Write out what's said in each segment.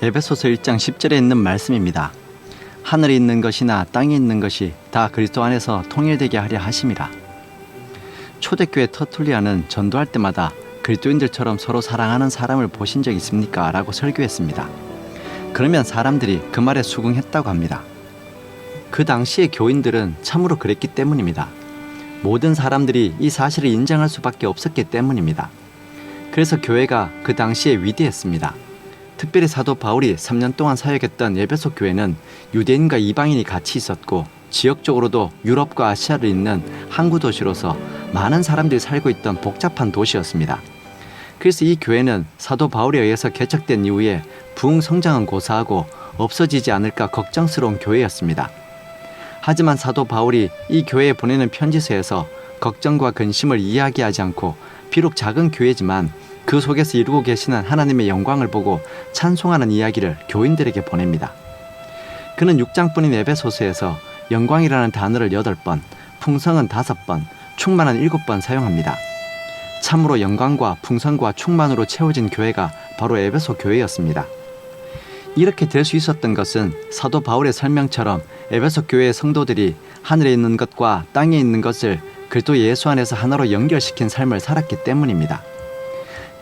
에베소서 1장 10절에 있는 말씀입니다. 하늘에 있는 것이나 땅에 있는 것이 다 그리스도 안에서 통일되게 하려 하심이라. 초대교회 터툴리아는 전도할 때마다 그리스도인들처럼 서로 사랑하는 사람을 보신 적 있습니까? 라고 설교했습니다. 그러면 사람들이 그 말에 수긍했다고 합니다. 그 당시의 교인들은 참으로 그랬기 때문입니다. 모든 사람들이 이 사실을 인정할 수밖에 없었기 때문입니다. 그래서 교회가 그 당시에 위대했습니다. 특별히 사도 바울이 3년 동안 사역했던 예배소 교회는 유대인과 이방인이 같이 있었고 지역적으로도 유럽과 아시아를 잇는 항구 도시로서 많은 사람들이 살고 있던 복잡한 도시였습니다. 그래서 이 교회는 사도 바울에 의해서 개척된 이후에 부흥 성장은 고사하고 없어지지 않을까 걱정스러운 교회였습니다. 하지만 사도 바울이 이 교회에 보내는 편지서에서 걱정과 근심을 이야기하지 않고 비록 작은 교회지만 그 속에서 이루고 계시는 하나님의 영광을 보고 찬송하는 이야기를 교인들에게 보냅니다. 그는 6장뿐인 에베소서에서 영광이라는 단어를 8번, 풍성은 5번, 충만한 7번 사용합니다. 참으로 영광과 풍성과 충만으로 채워진 교회가 바로 에베소 교회였습니다. 이렇게 될 수 있었던 것은 사도 바울의 설명처럼 에베소 교회의 성도들이 하늘에 있는 것과 땅에 있는 것을 그리스도 예수 안에서 하나로 연결시킨 삶을 살았기 때문입니다.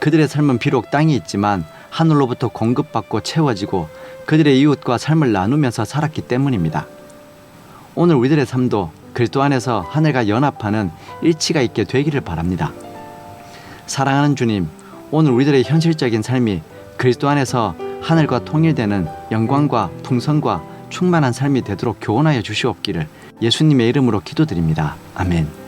그들의 삶은 비록 땅에 있지만 하늘로부터 공급받고 채워지고 그들의 이웃과 삶을 나누면서 살았기 때문입니다. 오늘 우리들의 삶도 그리스도 안에서 하늘과 연합하는 일치가 있게 되기를 바랍니다. 사랑하는 주님, 오늘 우리들의 현실적인 삶이 그리스도 안에서 하늘과 통일되는 영광과 풍성과 충만한 삶이 되도록 교훈하여 주시옵기를 예수님의 이름으로 기도드립니다. 아멘.